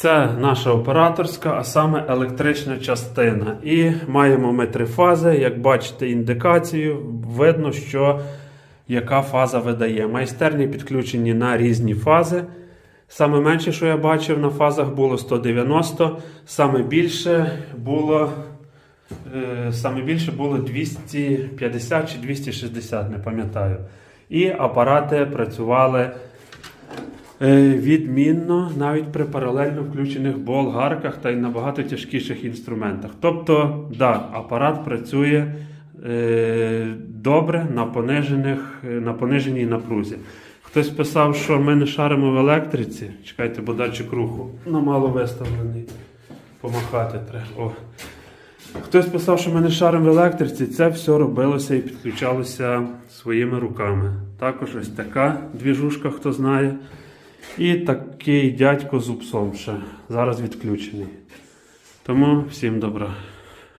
Це наша операторська, а саме електрична частина. І маємо ми три фази. Як бачите, індикацію, видно, що яка фаза видає. Майстерні підключені на різні фази. Саме менше, що я бачив на фазах, було 190, саме більше було. Е, Саме більше було 250 чи 260, не пам'ятаю. І апарати працювали відмінно навіть при паралельно включених болгарках та й на багато тяжкіших інструментах. Тобто, да, апарат працює е, добре на, понижених, е, на пониженій напрузі. Хтось писав, що ми не шаримо в електриці. Чекайте, бо датчик руху на мало виставлений. Помахати треба. О. Хтось писав, що ми не шаримо в електриці, це все робилося і підключалося своїми руками. Також ось така двіжушка, хто знає. І такий дядько з упсом ще зараз відключений. Тому всім добра.